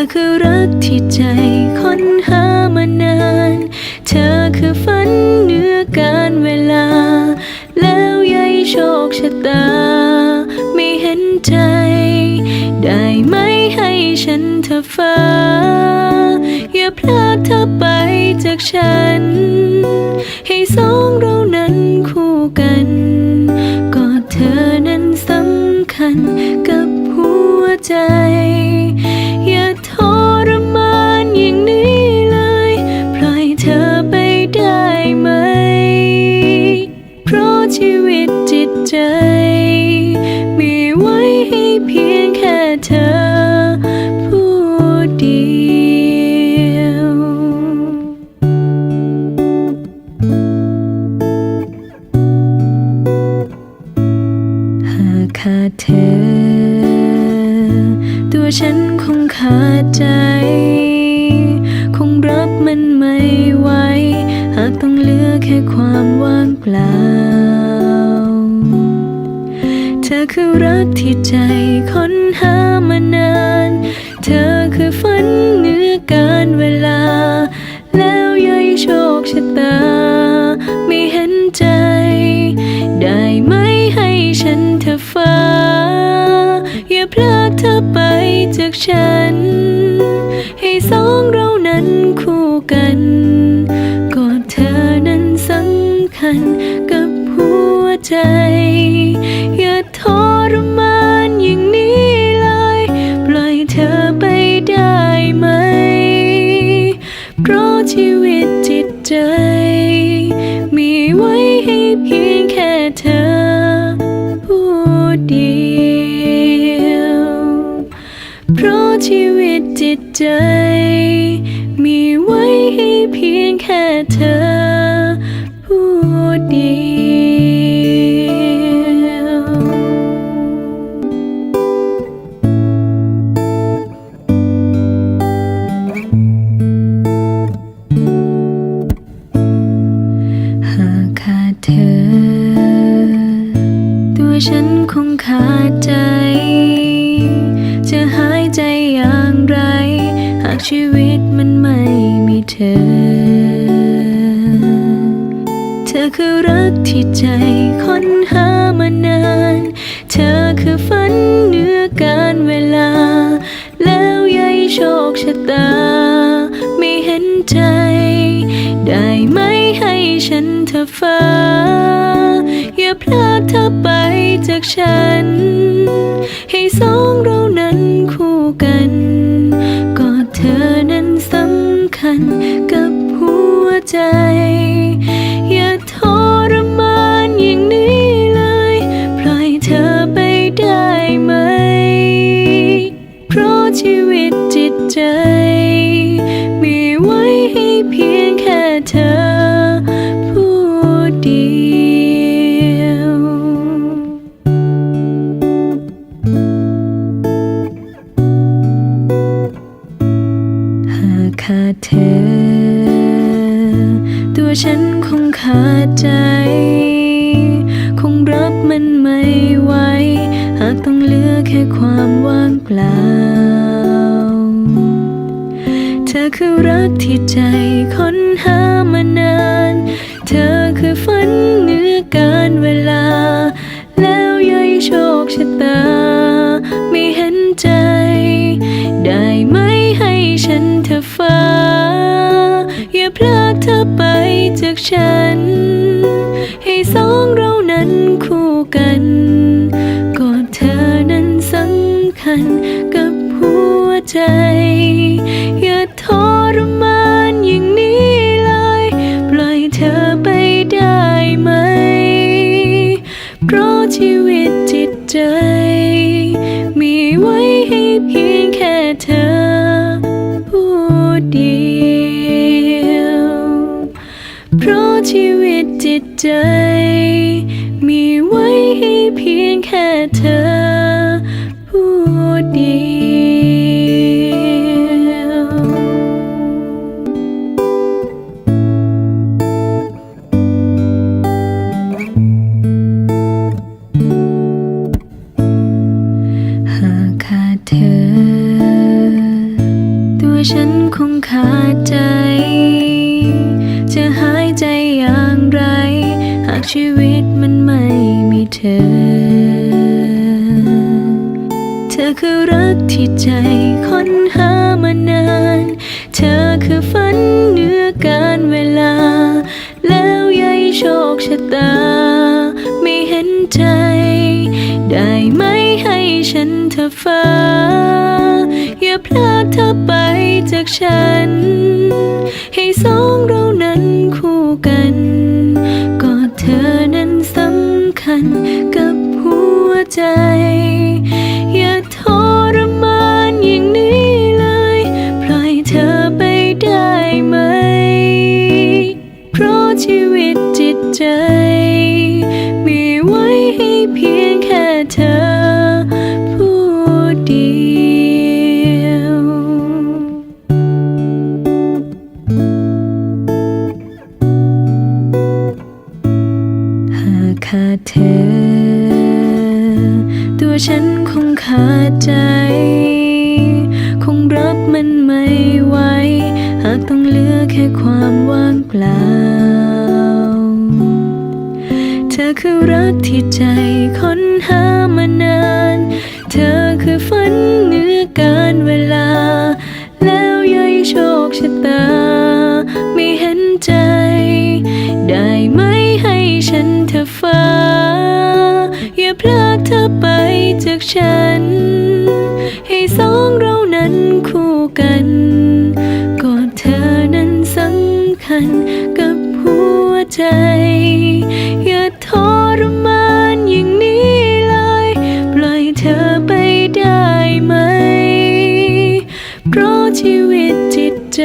อคือรักที่ใจค้นหามานาน เธอคือฝันเหนือการเวลา แล้วยายโชคชะตา ไม่เห็นใจ ได้ไหมให้ฉันเธอฟ้า อย่าพลาดเธอไปจากฉัน ให้สองเรานั้นคู่กัน ใจค้นหามานาน เธอคือฝันเหนือการเวลา แล้วยายโชคชะตา ไม่เห็นใจ ได้ไหมให้ฉันเธอฟ้า อย่าพลาดเธอไปจากฉัน ให้สองเรานั้นคู่กันก็เธอนั้นสำคัญกับหัวใจ ตใจ มีไว้ให้เพียงแค่เธอผู้เดียวหากขาดเธอ ตัวฉันคงขาดใจ เธอ เธอคือรักที่ใจค้นหามานาน เธอคือฝันเหนือการเวลา แล้วยายโชคชะตา ไม่เห็นใจ ได้ไหมให้ฉันเธอฟ้า อย่าพลาดเธอไปจากฉัน ให้สองเรานั้น Mm-hmm. เปล่า เธอคือรักที่ใจค้นหามานาน เธอคือฝันเหนือการเวลา แล้วยายโชคชะตา ไม่เห็นใจ ได้ไหมให้ฉันเธอฟ้า อย่าพลาดเธอไปจากฉัน ย นหามานาน เธอคือฝันเหนือการเวลา แล้วยายโชคชะตา ไม่เห็นใจ ได้ไหมให้ฉันเธอฟ้า อย่าพลากเธอไปจากฉัน ให้สองเรานั้นคู่กันก็เธอนั้นสำคัญกับหัวใจากเธอไปจากฉัน ให้สองเรานั้นคู่กันก็เธอนั้นสำคัญกับหัวใจ อย่าทรมานอย่างนี้เลย ปล่อยเธอไปได้ไหม เพราะชีวิตจิตใจ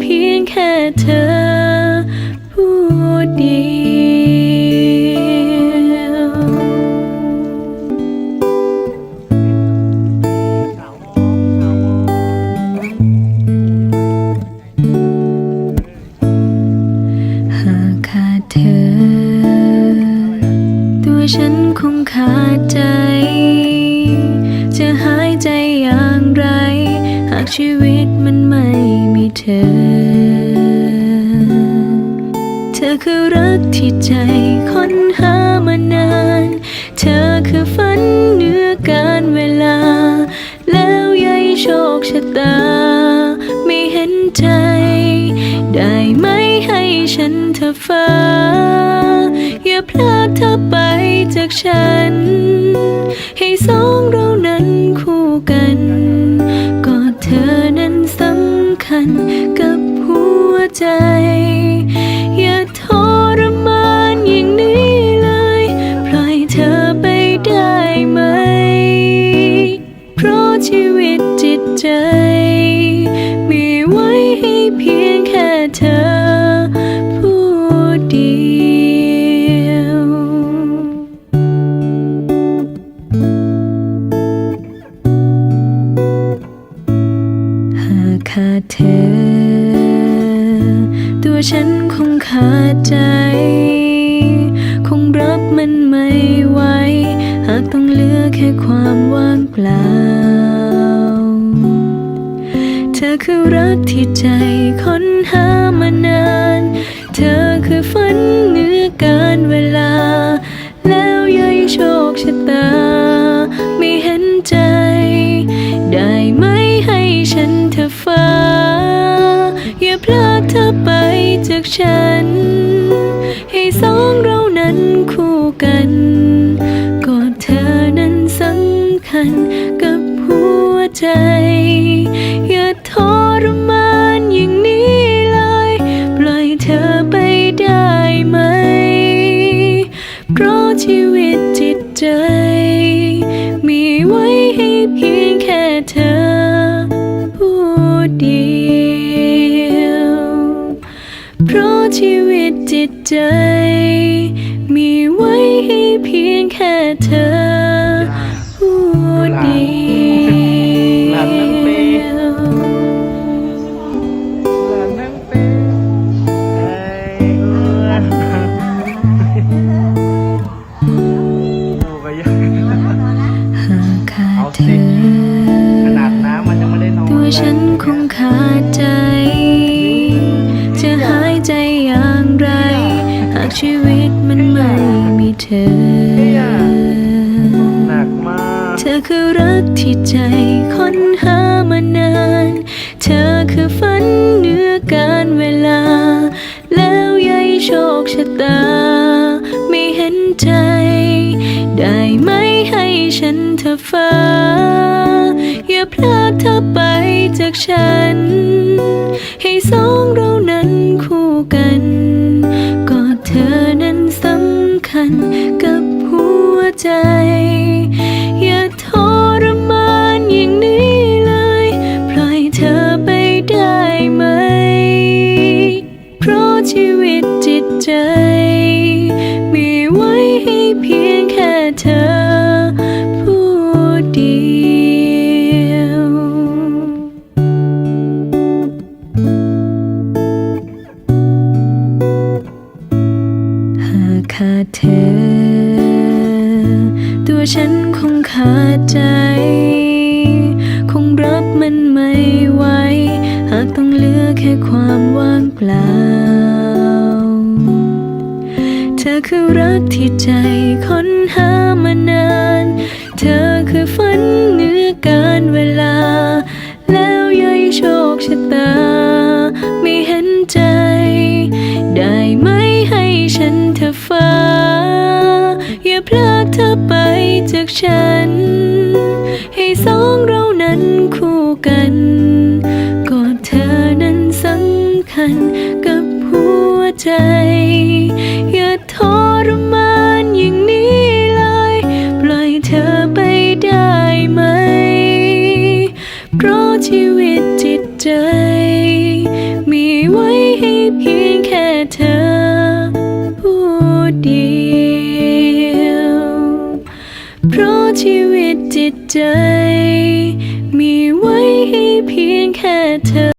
เพียงแค่เธอผู้เดียวหากขาดเธอ ตัวฉันคงขาดใจ จะหายใจอย่างไร หากชีวิตมัน เธอ เธอคือรักที่ใจค้นหามานาน เธอคือฝันเหนือการเวลา แล้วยายโชคชะตา ไม่เห็นใจ ได้ไหมให้ฉันเธอฟ้า อย่าพลากเธอไปจากฉัน ให้สองเรา ไม่ไหากต้องเหลือแค่ความว่างเปล่า เธอคือรักที่ใจค้นหามานาน เธอคือฝันเหนือการเวลา แล้วยายโชคชะตา ไม่เห็นใจ ได้ไหมให้ฉันเธอฟ้า อย่าพลากเธอไปจากฉัน ใจอย่าทรมานอย่างนี้เลย ปล่อยเธอไปได้ไหม เพราะชีวิตจิตใจ มีไว้ให้เพียงแค่เธอผู้เดียว เพราะชีวิตจิตใจ คือฝันเหนือการเวลา แล้วยายโชคชะตา ไม่เห็นใจ ได้ไหมให้ฉันเธอฟ้า อย่าพลาดเธอไปจากฉัน ให้สองเรานั้นคู่กันก็เธอนั้นสำคัญกับหัวใจ ฉันคงขาดใจ คงรับมันไม่ไหว หากต้องเหลือแค่ความว่างเปล่า เธอคือรักที่ใจคน ฉัน ให้สองเรานั้นคู่กันก็เธอนั้นสำคัญกับหัวใจ อย่าทรมานอย่างนี้เลย ปล่อยเธอไปได้ไหม เพราะชีวิตจิตใจ ใจ มีไว้ให้เพียงแค่เธอ